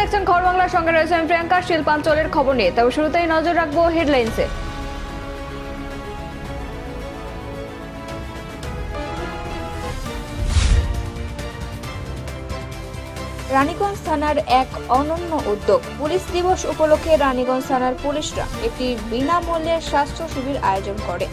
দেখছেন খবর বাংলার সঙ্গে রয়েছেন প্রিয়াঙ্কা শিল্পাঞ্চলের খবর নিয়ে। তবে শুরুতেই নজর রাখব হেডলাইন্সে। রানীগঞ্জ থানার এক অনন্য উদ্যোগ। পুলিশ দিবস উপলক্ষে রানীগঞ্জ থানার পুলিশরা একটি বিনামূল্যে স্বাস্থ্য শিবির আয়োজন করে।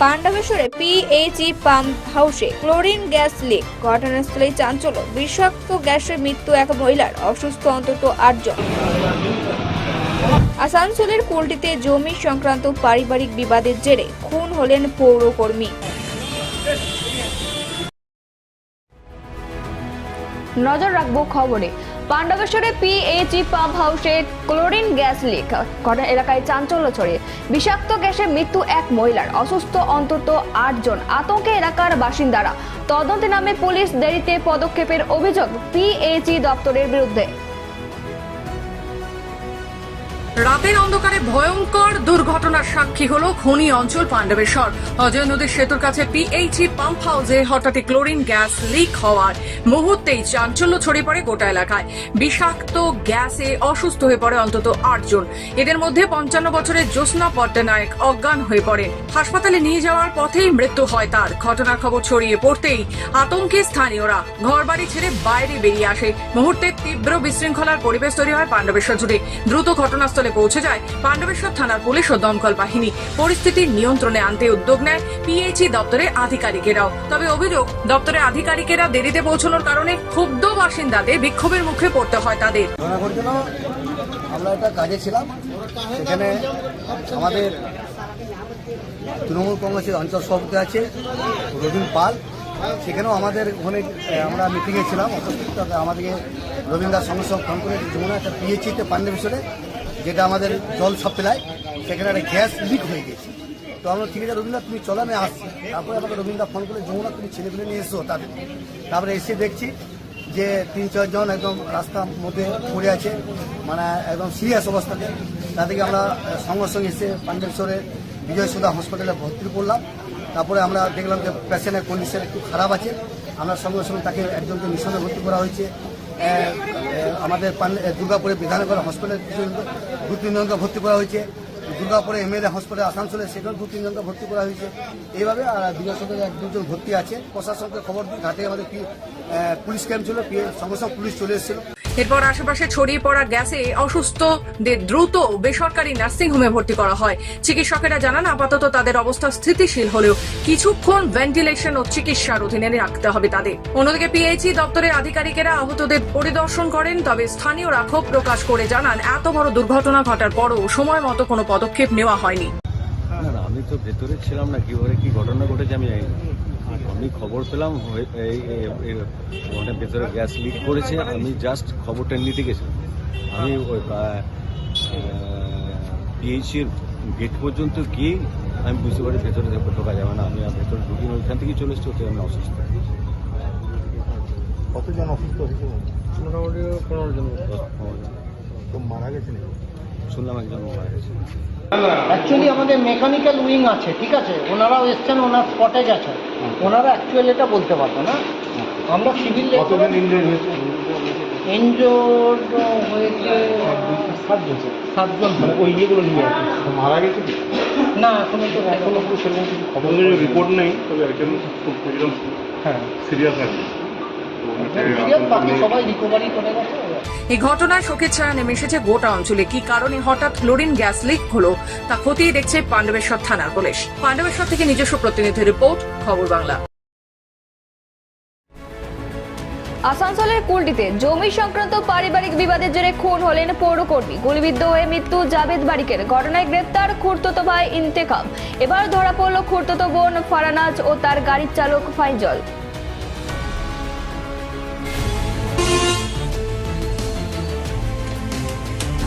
পাণ্ডবেশ্বরে পিএইচই পাম্প হাউসে ক্লোরিন গ্যাস লিক ঘটনাস্থলে চাঞ্চল্য। বিষাক্ত গ্যাসে মৃত্যু এক মহিলার। অসুস্থ অন্তত আটজন। আসানসোলের কুলটিতে জমি সংক্রান্ত পারিবারিক বিবাদের জেরে খুন হলেন পৌরকর্মী। নজর রাখব খবরে। পাণ্ডবেশ্বরে পিএইচই পাম্প হাউসে ক্লোরিন গ্যাস লিক। ঘটনা এলাকায় চাঞ্চল্য ছড়িয়ে। বিষাক্ত গ্যাসে মৃত্যু এক মহিলার। অসুস্থ অন্তত আটজন। আতঙ্কে এলাকার বাসিন্দারা। তদন্তে নামে পুলিশ দেরিতে পদক্ষেপের অভিযোগ পিএইচই দপ্তরের বিরুদ্ধে। রাতের অন্ধকারে ভয়ঙ্কর দুর্ঘটনার সাক্ষী হলো খনি অঞ্চল পাণ্ডবেশ্বর। অজয় নদীর সেতুর কাছে পিএইচই পাম্প হাউসে হঠাৎই ক্লোরিন গ্যাস লিক হওয়ার মুহূর্তেই চাঞ্চল্য ছড়িয়ে পড়ে গোটা এলাকায়। বিষাক্ত গ্যাসে অসুস্থ হয়ে পড়ে অন্তত আটজন এদের মধ্যে পঞ্চান্ন বছরের জ্যোৎস্না পট্টনায়ক অজ্ঞান হয়ে পড়ে হাসপাতালে নিয়ে যাওয়ার পথেই মৃত্যু হয় তার। ঘটনার খবর ছড়িয়ে পড়তেই আতঙ্কে স্থানীয়রা ঘরবাড়ি ছেড়ে বাইরে বেরিয়ে আসে। মুহূর্তে তীব্র বিশৃঙ্খলার পরিবেশ তৈরি হয় পাণ্ডবেশ্বর জুড়ে। দ্রুত ঘটনাস্থলে পৌঁছে যায় পাণ্ডবেশ্বর থানার পুলিশ ও দমকল বাহিনী। পরিস্থিতি নিয়ন্ত্রণে আনতে উদ্যোগ নেয় পিএইচই দপ্তরের আধিকারিকেরাও। তবে অভিযোগ, দপ্তরের আধিকারিকেরা দেরিতে পৌঁছানোর কারণে ক্ষুব্ধ বাসিন্দাদের বিক্ষোভের মুখে পড়তে হয় তাদের। আমরা একটা কাজে ছিলাম, সেখানে আমাদের তৃণমূল কংগ্রেসের অঞ্চল সভাপতি আছে, রবীন পাল। সেখানেও আমাদের ওখানে আমরা মিটিংয়ে ছিলাম আমাদেরকে রবীন্দ্র দাস সঙ্গে সঙ্গে ফোন করে যমুনা একটা পিএইচিতে পাণ্ডবেশ্বরে যেটা আমাদের জল সাপ্লাই, সেখানে একটা গ্যাস লিক হয়ে গেছে। তো আমরা ঠিক আছে রবীন্দ্র তুমি চলো, আমি আসছি। তারপরে আমাকে রবীন্দ্র ফোন করে যমুনা, তুমি ছেলেগুলো নিয়ে এসো তাদের। তারপরে এসে দেখছি যে তিন চারজন একদম রাস্তার মধ্যে পড়ে আছে মানে একদম সিরিয়াস অবস্থাতে। তাদেরকে আমরা সঙ্গে সঙ্গে এসে পাণ্ডবেশ্বরে বিজয় সুধা হসপিটালে ভর্তি করলাম। তারপরে আমরা দেখলাম যে পেশেন্টের কন্ডিশন একটু খারাপ আছে। আমরা সঙ্গে সঙ্গে তাকে একজনকে মিশনে ভর্তি করা হয়েছে। আমাদের দুর্গাপুরে বিধাননগর হসপিটালে দু তিনজনকে ভর্তি করা হয়েছে। দুর্গাপুরে এমএলএ হসপিটাল আসানসোলে সেখানে দু তিনজনকে ভর্তি করা হয়েছে। এইভাবে আর বিজয় এক দুজন ভর্তি আছে। প্রশাসনকে খবর দিই ঘাটে আমাদের পুলিশ ক্যাম্প ছিল সঙ্গে সঙ্গে পুলিশ চলে এসেছিল। এরপর আশেপাশে ছড়িয়ে পড়া গ্যাসে অসুস্থদের দ্রুত বেসরকারি নার্সিং হোমে ভর্তি করা হয়। চিকিৎসকেরা জানান, আপাতত তাদের অবস্থা স্থিতিশীল হলেও কিছুক্ষণ ভেন্টিলেশন ও চিকিৎসার অধীনে রাখতে হবে তাদের। অন্যদিকে পিএইচই দপ্তরের আধিকারিকেরা আহতদের পরিদর্শন করেন, তবে স্থানীয়রা ক্ষোভ প্রকাশ করে জানান, এত বড় দুর্ঘটনা ঘটার পরও সময় মতো কোনো পদক্ষেপ নেওয়া হয়নি। আমি তো ভেতরে ছিলাম না কীভাবে কি ঘটনা ঘটেছে আমি জানি। আমি খবর পেলাম হয়ে- এই এই- এই ওখানে ভেতরে গ্যাস লিক করেছে আমি জাস্ট খবরটা নিতে গেছিলাম। আমি ওই পিএইচির গেট পর্যন্ত গিয়ে আমি বুঝতে পারি ভেতরে ঢোকা- ঢোকা যাবে না আমি আর ভেতরে ঢুকিনি ওইখান থেকে চলে এসেছি ওতে আমি অসুস্থ। কতজন অসুস্থ হয়েছে? মোটামুটি পনেরো জন মারা গেছে শুনলাম একজন মারা গেছে। অ্যাকচুয়ালি আমাদের মেকানিক্যাল উইং আছে ঠিক আছে? ওনারাও এসছেন ওনার স্পটে গেছেন ওনারা অ্যাকচুয়ালি এটা বলতে পারবে না। আমরা সিভিল হয়েছে? এনজোর হয়েছে সাতজন। সাতজন। মানে ওই ইয়েগুলো নিয়ে আর কি। মারা গেছে কি? না এখনও তো এখনও সেরকম কিছু খবর রিপোর্ট নেই তবে একজন খুব হ্যাঁ। সিরিয়াস আছে। এই ঘটনায় শোকের নেমে এসেছে গোটা অঞ্চলে। কি কারণে হঠাৎ ক্লোরিন গ্যাস লিক হলো, তা খতিয়ে দেখছে পাণ্ডবেশ্বর থানার পুলিশ। পাণ্ডবেশ্বর থেকে নিজস্ব প্রতিনিধি রিপোর্ট, খবর বাংলা। আসানসোলের কুলটিতে জমি সংক্রান্ত পারিবারিক বিবাদের জেরে খুন হলেন পৌরকর্মী। গুলিবিদ্ধ হয়ে মৃত্যু জাবেদ বারিকের। ঘটনায় গ্রেপ্তার খুর্তত ভাই ইন্তেকাম। এবার ধরা পড়ল খুর্তত বোন ফারানাজ ও তার গাড়ির চালক ফাইজল।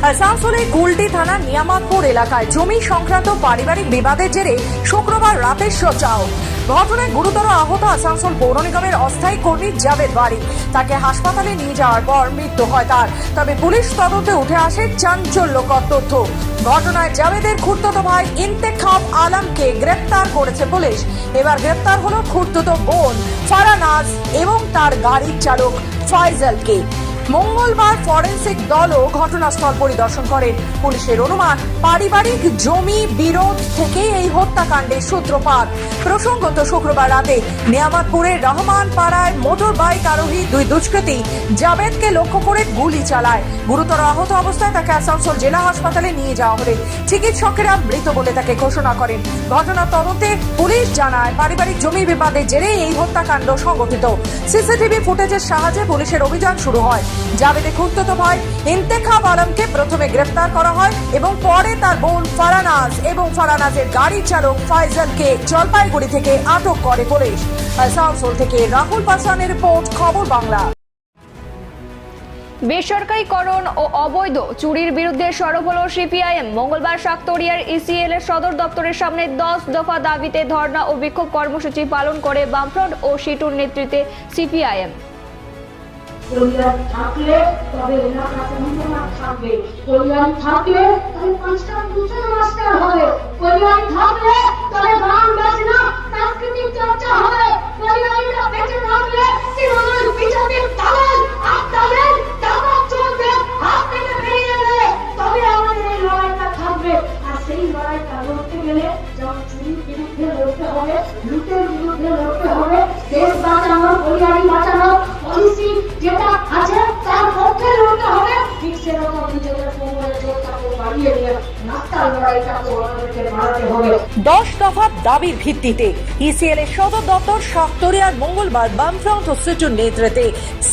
আসানসোলের কুলটি থানা নিয়ামতপুর এলাকায় জমি সংক্রান্ত পারিবারিক বিবাদের জেরে শুক্রবার রাতে সোচাও ঘটনায় গুরুতর আহত আসানসোল পৌর নিগমের অস্থায়ী কর্মী জাভেদ বাড়ি। তাকে হাসপাতালে নিয়ে যাওয়ার পর মৃত্যু হয় তার। তবে পুলিশ তদন্তে উঠে আসে চাঞ্চল্যকর তথ্য। ঘটনায় জাভেদের খুর্ততো ভাই ইন্তেখাব আলমকে গ্রেপ্তার করেছে পুলিশ। এবার গ্রেপ্তার হলো খুর্ততো বোন ফারানাজ এবং তার গাড়ির চালক ফয়জলকে মঙ্গলবার ফরেন্সিক দলও ঘটনাস্থল পরিদর্শন করেন পুলিশের অনুমান, পারিবারিক জমি বিরোধ থেকে এই হত্যাকাণ্ডের সূত্রপাত। প্রসঙ্গত শুক্রবার রাতে নিয়ামতপুরের রহমান পাড়ায় মোটর বাইক আরোহী দুই দুষ্কৃতী জাবেদকে লক্ষ্য করে গুলি চালায়। গুরুতর আহত অবস্থায় তাকে আসানসোল জেলা হাসপাতালে নিয়ে যাওয়া হলে চিকিৎসকেরা মৃত বলে তাকে ঘোষণা করেন। ঘটনা তদন্তে পুলিশ জানায়, পারিবারিক জমি বিবাদের জেরে এই হত্যাকাণ্ড সংঘটিত। সিসিটিভি ফুটেজের সাহায্যে পুলিশের অভিযান শুরু হয়। জাবেদে খুঁজতো হয় ইন্তেখাব আলমকে প্রথমে গ্রেফতার করা হয় এবং পরে তার বোন ফারানাজ এবং ফারানাজের গাড়ি চালক ফাইজালকে জলপাইগুড়ি থেকে আটক করে পুলিশ। আসানসোল থেকে রাহুল পাসওয়ানের রিপোর্ট, খবর বাংলা। বেসরকারীকরণ ও অবৈধ চুরির বিরুদ্ধে সরব হল সিপিআইএম। মঙ্গলবার শাকতরিয়ার ইসিএল এর সদর দপ্তরের সামনে দশ দফা দাবিতে ধর্ণা ও বিক্ষোভ কর্মসূচি পালন করে বামফ্রন্ট ও সিটুর নেতৃত্বে সিপিআইএম। কল্যাণ থাকলে, তবে এলাকাতে উন্নয়ন থাকবে। কল্যাণ থাকলে তবে পাঁচটা দুজন মাস্টার হবে। কল্যাণ থাকলে দশ দফা দাবির ভিত্তিতে ইসিএল এর সদর দপ্তর সাক্তরিয়ার মঙ্গলবার বামফ্রন্ট ও সেচুর নেতৃত্বে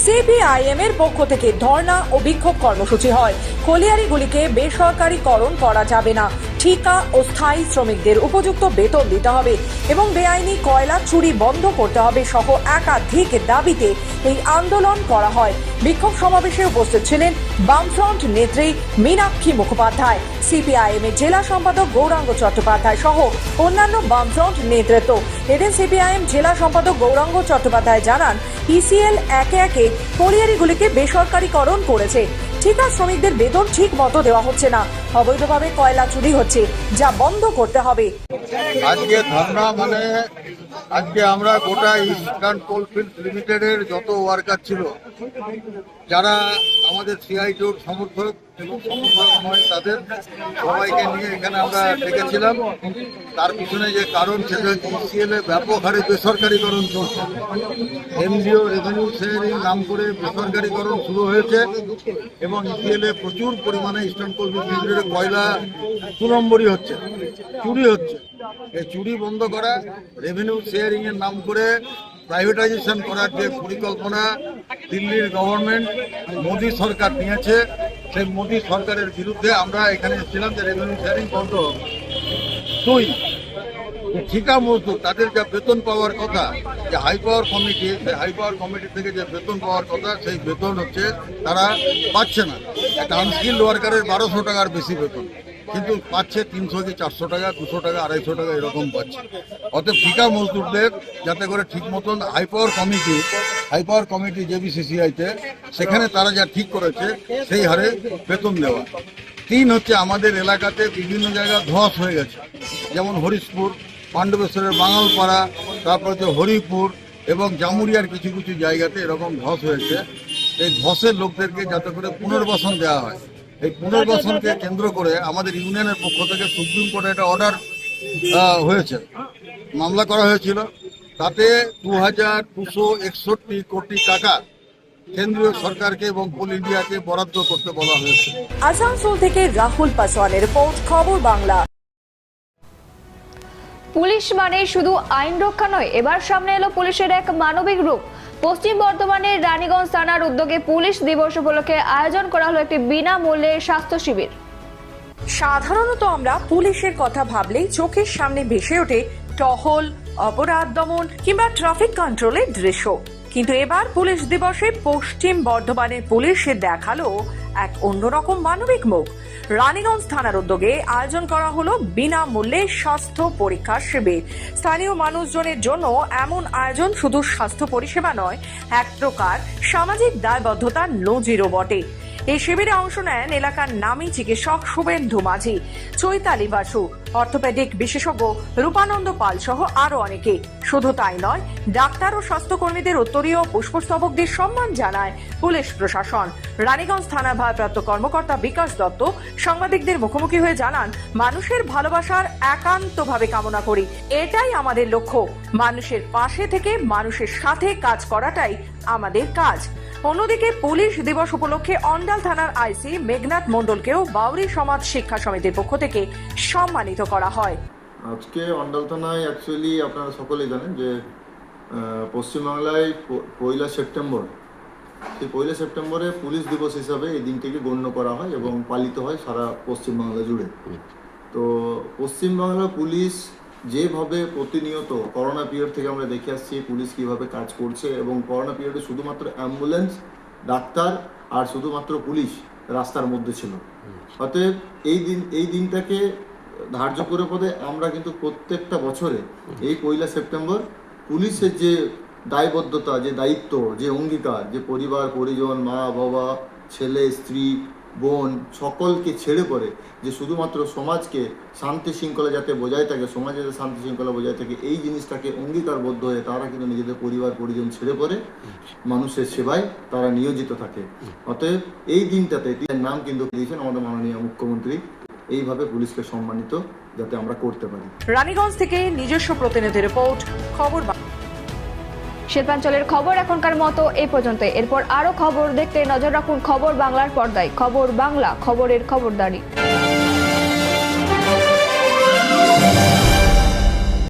সিপিআইএম এর পক্ষ থেকে ধর্না ও বিক্ষোভ কর্মসূচি হয়। কলিয়ারিগুলিকে বেসরকারীকরণ করা যাবে না। ঠিকা ও স্থায়ী শ্রমিকদের উপযুক্ত বেতন দিতে হবে এবং বেআইনি কয়লা চুরি বন্ধ করতে হবে সহ একাধিক দাবিতে এই আন্দোলন করা হয়। বিক্ষোভ সমাবেশে উপস্থিত ছিলেন বামফ্রন্ট নেত্রী মীনাক্ষী মুখোপাধ্যায়, সিপিআইএম এর জেলা সম্পাদক গৌরাঙ্গ চট্টোপাধ্যায় সহ অন্যান্য বামফ্রন্ট নেতৃত্ব। এদিন সিপিআইএম জেলা সম্পাদক গৌরাঙ্গ চট্টোপাধ্যায় জানান, ইসিএল একে একে কলিয়ারিগুলিকে বেসরকারীকরণ করেছে। ঠিকা শ্রমিকদের বেতন ঠিক মতো দেওয়া হচ্ছে না। অবৈধভাবে কয়লা চুরি হচ্ছে, যা বন্ধ করতে হবে। আজকে ধর্ণা মানে আজকে আমরা গোটা ইস্টার্ন কোলফিল্ড লিমিটেডের যত ওয়ার্কার ছিল, যারা আমাদের সিআইটির সমর্থক এবং সমর্থক নয়, তাদের সবাইকে নিয়ে এখানে আমরা ডেকেছিলাম। তার পিছনে যে কারণ, সেটা হচ্ছে ইসিএল এ ব্যাপক হারে বেসরকারীকরণ চলছে। এনজিও রেভিনিউ শেয়ারিং নাম করে বেসরকারীকরণ শুরু হয়েছে এবং ইসিএল প্রচুর পরিমাণে ইস্টার্ন কোলফিল্ড লিমিটেডের কয়লা দু নম্বরই হচ্ছে, চুরি হচ্ছে। চুরি বন্ধ করা রেভিনিউ শেয়ারিং এর নাম করে প্রাইভেটাইজেশন করার যে পরিকল্পনা দিল্লির গভর্নমেন্ট মোদী সরকার নিয়েছে, সেই মোদী সরকারের বিরুদ্ধে আমরা এখানে এসেছিলাম যে রেভিনিউ শেয়ারিং বন্ধ দুই ঠিকা মজদুর, তাদের যা বেতন পাওয়ার কথা, যে হাই পাওয়ার কমিটি সেই হাই পাওয়ার কমিটি থেকে যে বেতন পাওয়ার কথা, সেই বেতন হচ্ছে, তারা পাচ্ছে না। একটা আনস্কিল্ড ওয়ার্কারের বারোশো টাকার বেশি বেতন। কিন্তু পাচ্ছে তিনশো কি চারশো টাকা, দুশো টাকা, আড়াইশো টাকা এরকম পাচ্ছে। অতএব ঠিকা মজদুরদের যাতে করে ঠিক মতন high power committee high power committee জেবিসিসিআইতে সেখানে তারা যা ঠিক করেছে, সেই হারে বেতন দেওয়া। তিন হচ্ছে আমাদের এলাকাতে বিভিন্ন জায়গা ধস হয়ে গেছে। যেমন হরিশপুর, পাণ্ডবেশ্বরের বাঙালপাড়া, তারপর হচ্ছে হরিপুর এবং জামুরিয়ার কিছু কিছু জায়গাতে এরকম ধস হয়েছে। এই ধসের লোকদেরকে যাতে করে পুনর্বাসন দেওয়া হয়। এই পুনর্বাসনকে কেন্দ্র করে আমাদের ইউনিয়নের পক্ষ থেকে সুপ্রিম কোর্টে একটা অর্ডার হয়েছে। মামলা করা হয়েছিল। তাতে দু হাজার দুশো একষট্টি কোটি টাকা কেন্দ্রীয় সরকারকে এবং কোল ইন্ডিয়াকে বরাদ্দ করতে বলা হয়েছে। আসানসোল থেকে রাহুল পাসওয়ানের রিপোর্ট খবর বাংলা। পুলিশ মানে শুধু আইন রক্ষা নয় এবার সামনে এলো পুলিশের এক মানবিক রূপ। পশ্চিম বর্ধমানের রানীগঞ্জ থানার উদ্যোগে পুলিশ দিবস উপলক্ষে আয়োজন করা হলো একটি বিনামূল্যে স্বাস্থ্য শিবির। সাধারণত আমরা পুলিশের কথা ভাবলেই চোখের সামনে ভেসে ওঠে টহল, অপরাধ দমন কিংবা ট্রাফিক কন্ট্রোলের দৃশ্য। কিন্তু এবার পুলিশ দিবসে পশ্চিম বর্ধমানের পুলিশ দেখাল এক অন্যরকম মানবিক মুখ। রানীগঞ্জ থানার উদ্যোগে আয়োজন করা হলো বিনামূল্যে স্বাস্থ্য পরীক্ষা শিবির। স্থানীয় মানুষজনের জন্য এমন আয়োজন শুধু স্বাস্থ্য পরিষেবা নয়, এক প্রকার সামাজিক দায়বদ্ধতার নজিরও বটে। এই শিবিরে অংশ নেন এলাকার নামী চিকিৎসক শুভেন্দু মাঝি, চৈতালি বাসু অর্থোপেডিক বিশেষজ্ঞ রূপানন্দ পাল সহ আরও অনেকে। শুধু তাই নয়, ডাক্তার ও স্বাস্থ্যকর্মীদের উত্তরীয় পুষ্পস্তবকদের সম্মান জানায় পুলিশ প্রশাসন। রানীগঞ্জ থানার ভারপ্রাপ্ত কর্মকর্তা বিকাশ দত্ত সাংবাদিকদের মুখোমুখি হয়ে জানান, মানুষের ভালোবাসার একান্তভাবে কামনা করি। এটাই আমাদের লক্ষ্য। মানুষের পাশে থেকে মানুষের সাথে কাজ করাটাই আমাদের কাজ। অন্যদিকে পুলিশ দিবস উপলক্ষে অন্ডাল থানার আইসি মেঘনাথ মণ্ডলকেও বাউরি সমাজ শিক্ষা সমিতির পক্ষ থেকে সম্মানিত করা হয়। আজকে অন্ডাল থানায় অ্যাকচুয়ালি আপনারা সকলেই জানেন যে পশ্চিমবাংলায় পয়লা সেপ্টেম্বর। সেই পয়লা সেপ্টেম্বরে পুলিশ দিবস হিসাবে এই দিনটিকে গণ্য করা হয় এবং পালিত হয় সারা পশ্চিমবাংলা জুড়ে। তো পশ্চিমবাংলা পুলিশ যেভাবে প্রতিনিয়ত করোনা পিরিয়ড থেকে আমরা দেখে আসছি, পুলিশ কীভাবে কাজ করছে এবং করোনা পিরিয়ডে শুধুমাত্র অ্যাম্বুলেন্স, ডাক্তার আর শুধুমাত্র পুলিশ রাস্তার মধ্যে ছিল। অতএব এই দিন, এই দিনটাকে ধার্য করে পদে আমরা কিন্তু প্রত্যেকটা বছরে এই পয়লা সেপ্টেম্বর পুলিশের যে দায়বদ্ধতা, যে দায়িত্ব, যে অঙ্গীকার, যে পরিবার, পরিজন, মা, বাবা, ছেলে, স্ত্রী, বোন, সকলকে ছেড়ে পড়ে, যে শুধুমাত্র সমাজকে শান্তি শৃঙ্খলা যাতে বজায় থাকে, সমাজে যাতে শান্তি শৃঙ্খলা বজায় থাকে, এই জিনিসটাকে অঙ্গীকারবদ্ধ হয়ে তারা কিন্তু নিজেদের পরিবার, পরিজন ছেড়ে পড়ে, মানুষের সেবায় তারা নিয়োজিত থাকে। অতএব এই দিনটাতে নাম কিন্তু দিয়েছেন আমাদের মাননীয় মুখ্যমন্ত্রী এইভাবে পুলিশকে সম্মানিত যাতে আমরা করতে পারি। রানীগঞ্জ থেকে নিজস্ব প্রতিনিধি রিপোর্ট খবর। শিল্পাঞ্চলের খবর এখনকার মতো এ পর্যন্ত। এরপর আরও খবর দেখতে নজর রাখুন খবর বাংলার পর্দায়। খবর বাংলা খবরের খবরদারি।